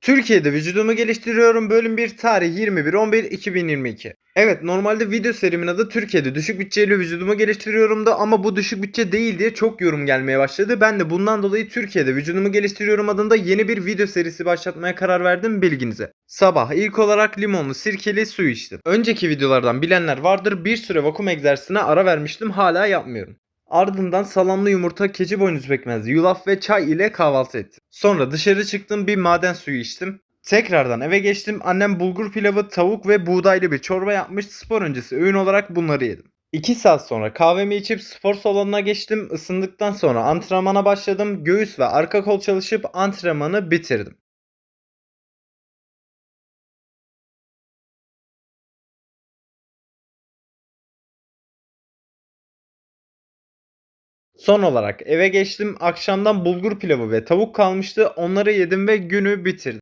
Türkiye'de vücudumu geliştiriyorum. Bölüm 1 tarih 21.11.2022. Evet normalde video serimin adı Türkiye'de düşük bütçeyle vücudumu geliştiriyorumdu ama bu düşük bütçe değil diye çok yorum gelmeye başladı. Ben de bundan dolayı Türkiye'de vücudumu geliştiriyorum adında yeni bir video serisi başlatmaya karar verdim bilginize. Sabah ilk olarak limonlu sirkeli su içtim. Önceki videolardan bilenler vardır bir süre vakum egzersizine ara vermiştim hala yapmıyorum. Ardından salamlı yumurta, keçi boynuzu pekmezi, yulaf ve çay ile kahvaltı ettim. Sonra dışarı çıktım bir maden suyu içtim. Tekrardan eve geçtim. Annem bulgur pilavı, tavuk ve buğdaylı bir çorba yapmış. Spor öncesi öğün olarak bunları yedim. 2 saat sonra kahvemi içip spor salonuna geçtim. Isındıktan sonra antrenmana başladım. Göğüs ve arka kol çalışıp antrenmanı bitirdim. Son olarak eve geçtim. Akşamdan bulgur pilavı ve tavuk kalmıştı. Onları yedim ve günü bitirdim.